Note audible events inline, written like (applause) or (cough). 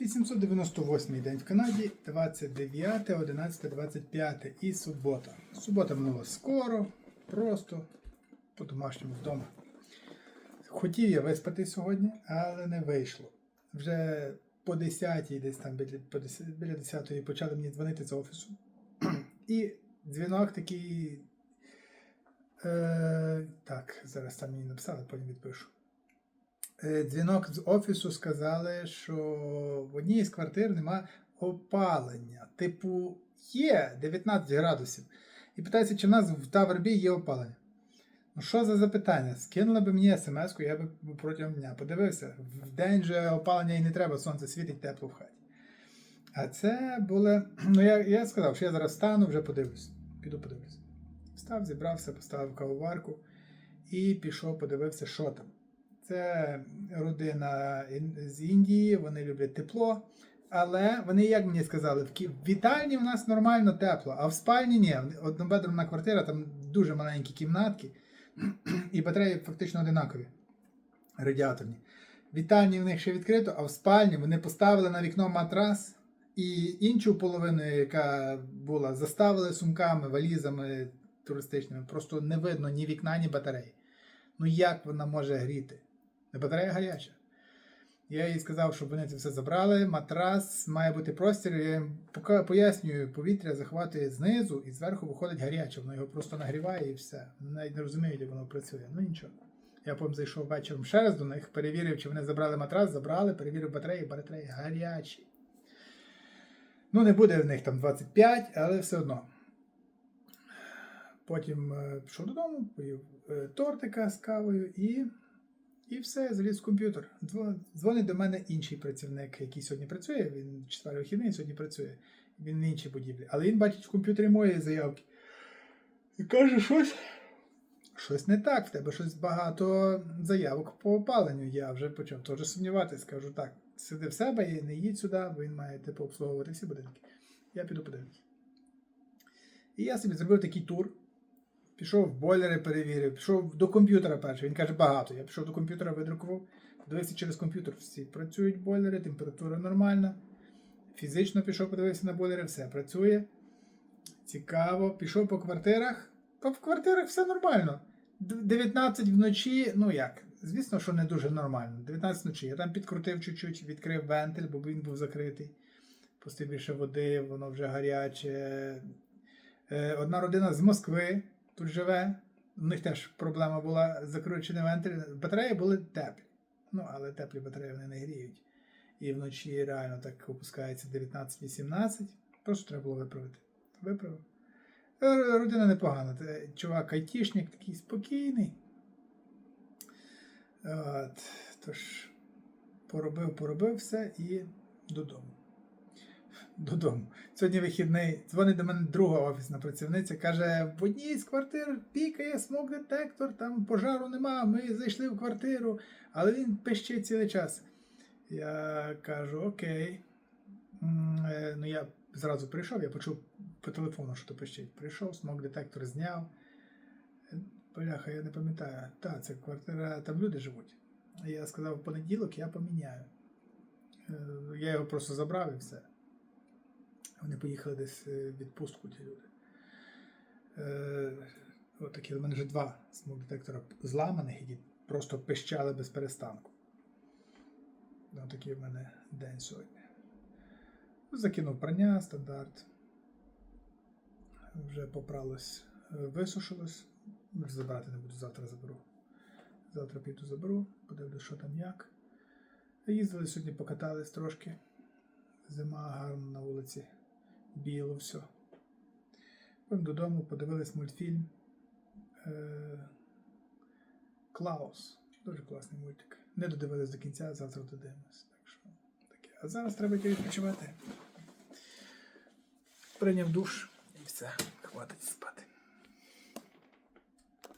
898 день в Канаді, 29, 11, 25 і субота. Субота минула скоро, просто по-домашньому вдома. Хотів я виспати сьогодні, але не вийшло. Вже по 10 десь там біля, по 10, біля 10 почали мені дзвонити з офісу. І дзвінок такий. Е, так, зараз там мені написали, потім відпишу. Е, Дзвінок з офісу сказали, що в одній з квартир нема опалення. Типу, є 19 градусів. І питається, чи в нас в Тавербі є опалення. Ну, що за запитання? Скинули б мені смс-ку, я б протягом дня подивився. В день же опалення і не треба, сонце світить тепло в хаті. А це було. (clears throat) Ну, я, я сказав, що я зараз встану, вже подивлюсь. Піду подивлюсь. Встав, зібрався, поставив кавоварку і пішов, подивився, що там. Це родина з Індії, вони люблять тепло. Але вони, як мені сказали, в вітальні в нас нормально тепло, а в спальні ні. Однобедрумна квартира, там дуже маленькі кімнатки, і батареї фактично одинакові, радіаторні. Вітальні в них ще відкрито, а в спальні вони поставили на вікно матрас і іншу половину, яка була, заставили сумками, валізами туристичними. Просто не видно ні вікна, ні батареї. Ну як вона може гріти? Батарея гаряча. Я їй сказав, щоб вони це все забрали. Матрас має бути простір. Я їм пояснюю, повітря захватує знизу і зверху виходить гаряче. Воно його просто нагріває і все. Навіть не розуміють, як воно працює. Ну нічого. Я потім зайшов вечором ще раз до них, перевірив, чи вони забрали матрас, забрали, перевірив батареї, батареї гарячі. Ну, не буде в них там 25, але все одно. Потім е, пішов додому, поїв е, тортика з кавою і, і все, заліз в комп'ютер. Дзвонить до мене інший працівник, який сьогодні працює. Він четвертий вихідний сьогодні працює. Він в іншій будівлі. Але він бачить в комп'ютері мої заявки. І каже, щось. Щось не так, в тебе щось багато заявок по опаленню. Я вже почав теж сумніватися. Кажу, так, сиди в себе і не їдь сюди, бо він має типу всі будинки. Я піду подивлюсь. І я собі зробив такий тур. Пішов в бойлери, перевірив, пішов до комп'ютера перший. Він каже, багато. Я пішов до комп'ютера, видрукував, подивився через комп'ютер. Всі працюють бойлери, температура нормальна. Фізично пішов, подивився на бойлери, все працює. Цікаво. Пішов по квартирах. То в квартирах все нормально. 19 вночі, ну як? Звісно, що не дуже нормально. 19 вночі. Я там підкрутив чуть-чуть, відкрив вентиль, бо він був закритий. Пустив більше води, воно вже гаряче. Е, Одна родина з Москви тут живе. У них теж проблема була закручений вентиль. Батареї були теплі. Ну, але теплі батареї вони не гріють. І вночі реально так опускається 19-18. Просто треба було виправити. Виправив. Е, Родина непогана. Чувак айтішник такий спокійний. От. Тож, поробив, поробив все і додому. Додому. Сьогодні вихідний. Дзвонить до мене друга офісна працівниця. Каже: в одній з квартир пікає смок детектор, там пожару нема. Ми зайшли в квартиру, але він пищить цілий час. Я кажу: Окей. Е, Ну, я зразу прийшов, я почув по телефону, що то пищить. Прийшов, смок детектор зняв. Бляха, я не пам'ятаю. Та, це квартира, там люди живуть. Я сказав, в понеділок я поміняю. Е, Я його просто забрав і все. Вони поїхали десь е, в відпустку, ті люди. Е, от такі, у мене вже два смок-детектора зламаних, які просто пищали без перестанку. Ось такий в мене день сьогодні. Закинув прання, стандарт. Вже попралось, е, висушилось. Забрати не буду, завтра заберу. Завтра піду заберу, подивлюсь, що там як. Їздили сьогодні, покатались трошки. Зима гарна на вулиці. Біло все. Потім додому подивились мультфільм. Е- Клаус. Дуже класний мультик. Не додивились до кінця, завтра додивимось. Так що таке. А зараз треба тільки відпочивати. Прийняв душ і все, хватить спати.